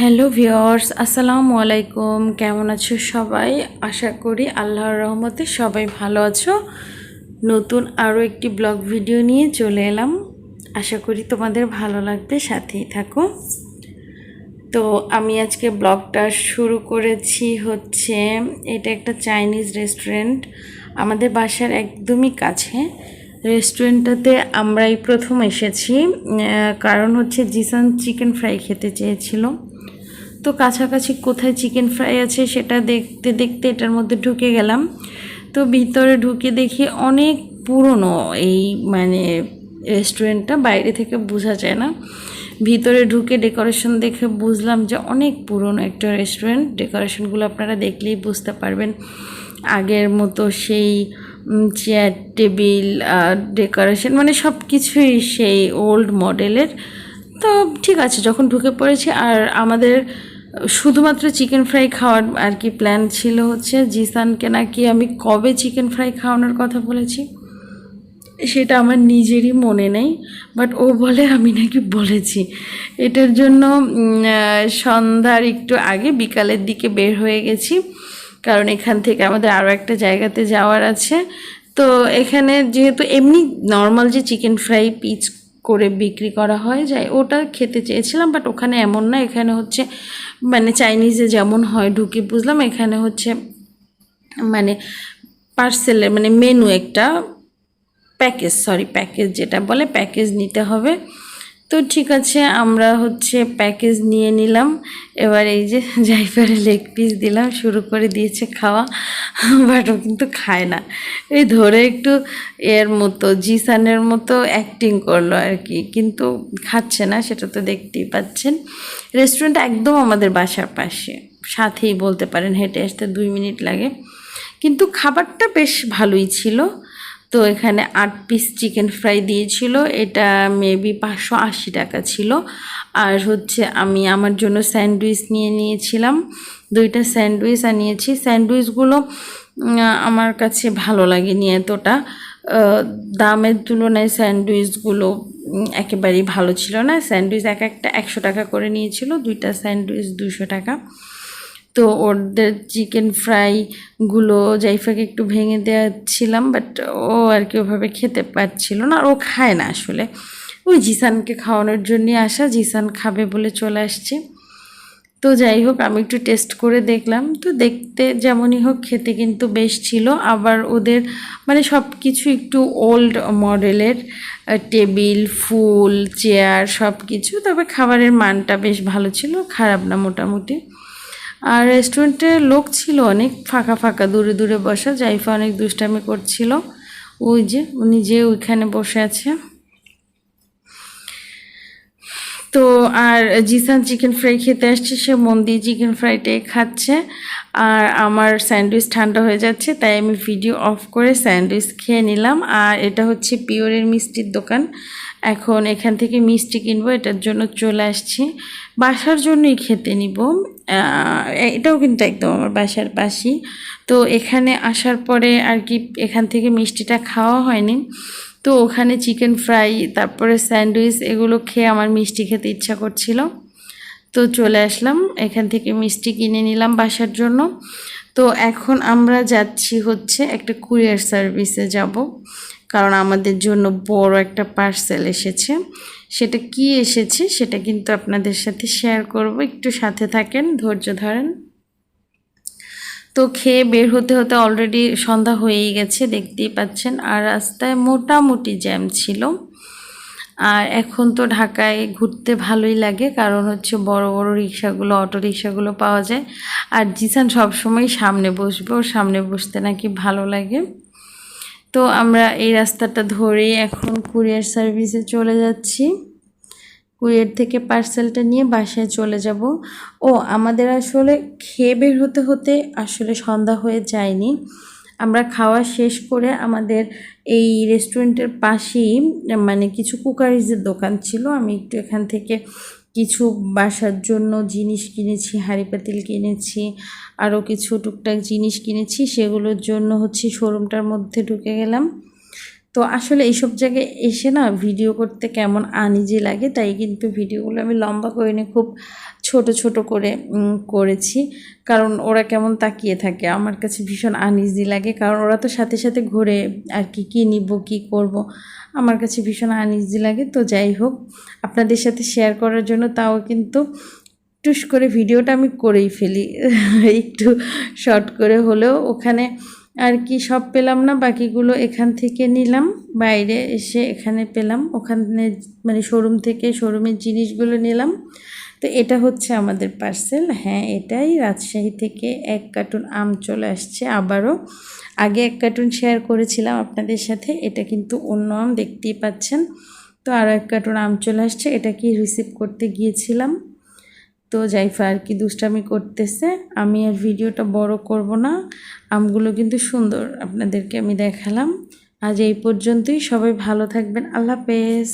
Hello viewers আসসালামু আলাইকুম। কেমন আছো সবাই? আশা করি আল্লাহর রহমতে সবাই ভালো আছো। নতুন আরও একটি ব্লগ ভিডিও নিয়ে চলে এলাম। আশা করি তোমাদের ভালো লাগবে, সাথেই থাকো। তো আমি আজকে ব্লগটা শুরু করেছি হচ্ছে, এটা একটা চাইনিজ রেস্টুরেন্ট। আমাদের বাসার একদমই কাছে। রেস্টুরেন্টটাতে আমরাই প্রথম এসেছি। কারণ হচ্ছে জিসান চিকেন ফ্রাই খেতে চেয়েছিল। তো কাছাকাছি কোথায় চিকেন ফ্রাই আছে সেটা দেখতে দেখতে এটার মধ্যে ঢুকে গেলাম। তো ভিতরে ঢুকে দেখি অনেক পুরনো এই মানে রেস্টুরেন্টটা বাইরে থেকে বোঝা যায় না। ভিতরে ঢুকে ডেকোরেশন দেখে বুঝলাম যে অনেক পুরনো একটা রেস্টুরেন্ট ডেকোরেশনগুলো আপনারা দেখলেই বুঝতে পারবেন। আগের মতো সেই চেয়ার টেবিল ডেকোরেশন মানে সব কিছুই সেই ওল্ড মডেলের তো ঠিক আছে, যখন ঢুকে পড়েছি আর আমাদের শুধুমাত্র চিকেন ফ্রাই খাওয়ার আর কি প্ল্যান ছিল হচ্ছে, জিসানকে নাকি আমি কবে চিকেন ফ্রাই খাওয়ানোর কথা বলেছি? সেটা আমার নিজেরই মনে নেই বাট ও বলে আমি নাকি বলেছি। এটার জন্য সন্ধ্যার একটু আগে বিকালের দিকে বের হয়ে গেছি, কারণ এখান থেকে আমাদের আরও একটা জায়গাতে যাওয়ার আছে। তো এখানে যেহেতু এমনি নর্মাল যে চিকেন ফ্রাই পিচ করে বিক্রি করা হয় যায়, ওটা খেতে চেয়েছিলাম বাট ওখানে এমন না, এখানে হচ্ছে মানে চাইনিজে যেমন হয় ঢুকে বুঝলাম, এখানে হচ্ছে মানে পার্সেলের মানে মেনু একটা প্যাকেজ সরি প্যাকেজ যেটা বলে প্যাকেজ নিতে হবে। তো ঠিক আছে, আমরা হচ্ছে প্যাকেজ নিয়ে নিলাম। এবার এই যে জাইফারে লেগ পিস দিলাম, শুরু করে দিয়েছে খাওয়া বাট ও কিন্তু খায় না। এই ধরে একটু এর মতো, জিসানের মতো অ্যাক্টিং করল আর কি, কিন্তু খাচ্ছে না, সেটা তো দেখতেই পাচ্ছেন। রেস্টুরেন্ট একদম আমাদের বাসার পাশে, সাথেই বলতে পারেন, হেঁটে আসতে দুই মিনিট লাগে। কিন্তু খাবারটা বেশ ভালোই ছিল। তো এখানে আট পিস চিকেন ফ্রাই দিয়েছিল। এটা মেবি পাঁচশো আশি টাকা ছিল। আর হচ্ছে আমি আমার জন্য স্যান্ডউইচ নিয়ে নিয়েছিলাম। দুইটা স্যান্ডউইচ আনিয়েছি। স্যান্ডউইচগুলো আমার কাছে ভালো লাগেনি এতটা। দামের তুলনায় স্যান্ডউইচগুলো একেবারেই ভালো ছিল না। স্যান্ডউইচ এক একটা একশো টাকা করে নিয়েছিল। দুইটা স্যান্ডউইচ দুশো টাকা। তো ওদের চিকেন ফ্রাইগুলো জাইফাকে একটু ভেঙে দেওয়াচ্ছিলাম বাট ও আর কি ওভাবে খেতে পারছিল না আর ও খায় না আসলে। ওই জিসানকে খাওয়ানোর জন্যই আসা, জিসান খাবে বলে চলে আসছে। তো যাই হোক, আমি একটু টেস্ট করে দেখলাম। তো দেখতে যেমনই হোক, খেতে কিন্তু বেশ ছিল। আবার ওদের মানে সব কিছু একটু ওল্ড মডেলের টেবিল, ফুল চেয়ার সব কিছু তবে খাবারের মানটা বেশ ভালো ছিল, খারাপ না মোটামুটি। আর রেস্টুরেন্টে লোক ছিল অনেক, ফাঁকা ফাঁকা, দূরে দূরে বসা। জাইফা অনেক দুষ্টামি করছিল। ওই যে উনি যে ওইখানে বসে আছে। তো আর জিসান চিকেন ফ্রাই খেতে আসছে, সে মন দিয়ে চিকেন ফ্রাইটাই খাচ্ছে। আর আমার স্যান্ডউইচ ঠান্ডা হয়ে যাচ্ছে, তাই আমি ভিডিও অফ করে স্যান্ডউইচ খেয়ে নিলাম। আর এটা হচ্ছে পিওরের মিষ্টির দোকান। এখন এখান থেকে মিষ্টি কিনবো, এটার জন্য চলে আসছি। বাসার জন্যই খেতে নিব। এটাও কিন্তু একদম আমার বাসার পাশি তো এখানে আসার পরে আর কি এখান থেকে মিষ্টিটা খাওয়া হয়নি। তো ওখানে চিকেন ফ্রাই তারপরে স্যান্ডউইচ এগুলো খেয়ে আমার মিষ্টি খেতে ইচ্ছা করছিল। তো চলে আসলাম, এখান থেকে মিষ্টি কিনে নিলাম বাসার জন্য। তো এখন আমরা যাচ্ছি হচ্ছে একটা কুরিয়ার সার্ভিসে যাব। কারণ আমাদের জন্য বড় একটা পার্সেল এসেছে। সেটা কি এসেছে সেটা কিন্তু আপনাদের সাথে শেয়ার করব। একটু সাথে থাকেন, ধৈর্য ধরেন। তো খেয়ে বের হতে হতে অলরেডি সন্ধ্যা হয়েই গেছে, দেখতেই পাচ্ছেন। আর রাস্তায় মোটামুটি জ্যাম ছিল। আর এখন তো ঢাকায় ঘুরতে ভালোই লাগে, কারণ হচ্ছে বড় বড় রিক্সাগুলো, অটো রিক্সাগুলো পাওয়া যায়। আর জিসান সবসময় সামনে বসবে, ওর সামনে বসতে নাকি ভালো লাগে। তো আমরা এই রাস্তাটা ধরেই এখন কুরিয়ার সার্ভিসে চলে যাচ্ছি। কুরিয়ার থেকে পার্সেলটা নিয়ে বাসায় চলে যাব। ও, আমাদের আসলে খেয়ে বের হতে হতে আসলে সন্ধ্যা হয়ে যায়নি। আমরা খাওয়া শেষ করে আমাদের এই রেস্টুরেন্টের পাশেই মানে কিছু কুকারিজের দোকান ছিল। আমি একটু এখান থেকে কিছু বাসার জন্য জিনিস কিনেছি, হাঁড়ি পাতিল কিনেছি আরও কিছু টুকটাক জিনিস কিনেছি, সেগুলোর জন্য হচ্ছে শোরুমটার মধ্যে ঢুকে গেলাম। তো আসলে এইসব জায়গায় এসে না ভিডিও করতে কেমন আনিজি লাগে, তাই কিন্তু ভিডিওগুলো আমি লম্বা করে নিয়ে খুব ছোট ছোট করে করেছি। কারণ ওরা কেমন তাকিয়ে থাকে, আমার কাছে ভীষণ আনইজি লাগে। কারণ ওরা তো সাথে সাথে ঘুরে আর কি, কী নিব, কী করব, আমার কাছে ভীষণ আনইজি লাগে। তো যাই হোক, আপনাদের সাথে শেয়ার করার জন্য তাও কিন্তু টুস করে ভিডিওটা আমি করেই ফেলি। একটু শর্ট করে হলেও ওখানে আর কি সব পেলাম না, বাকিগুলো এখান থেকে নিলাম, বাইরে এসে এখানে পেলাম, ওখানে মানে শোরুম থেকে শোরুমের জিনিসগুলো নিলাম। তো এটা হচ্ছে আমাদের পার্সেল হ্যাঁ এটাই রাজশাহী থেকে এক কার্টুন আম চলে আসছে আবারও। আগে এক কার্টুন শেয়ার করেছিলাম আপনাদের সাথে, এটা কিন্তু অন্য আম দেখতেই পাচ্ছেন। তো আরও এক কার্টুন আম চলে আসছে, এটা কি রিসিভ করতে গিয়েছিলাম। তো জাইফা আর কি দুষ্টামি করতেছে, আমি আর ভিডিওটা বড় করব না, আমগুলো কিন্তু সুন্দর, আপনাদেরকে আমি দেখালাম। আজ এই পর্যন্তই, সবাই ভালো থাকবেন, আল্লাহ হাফেজ।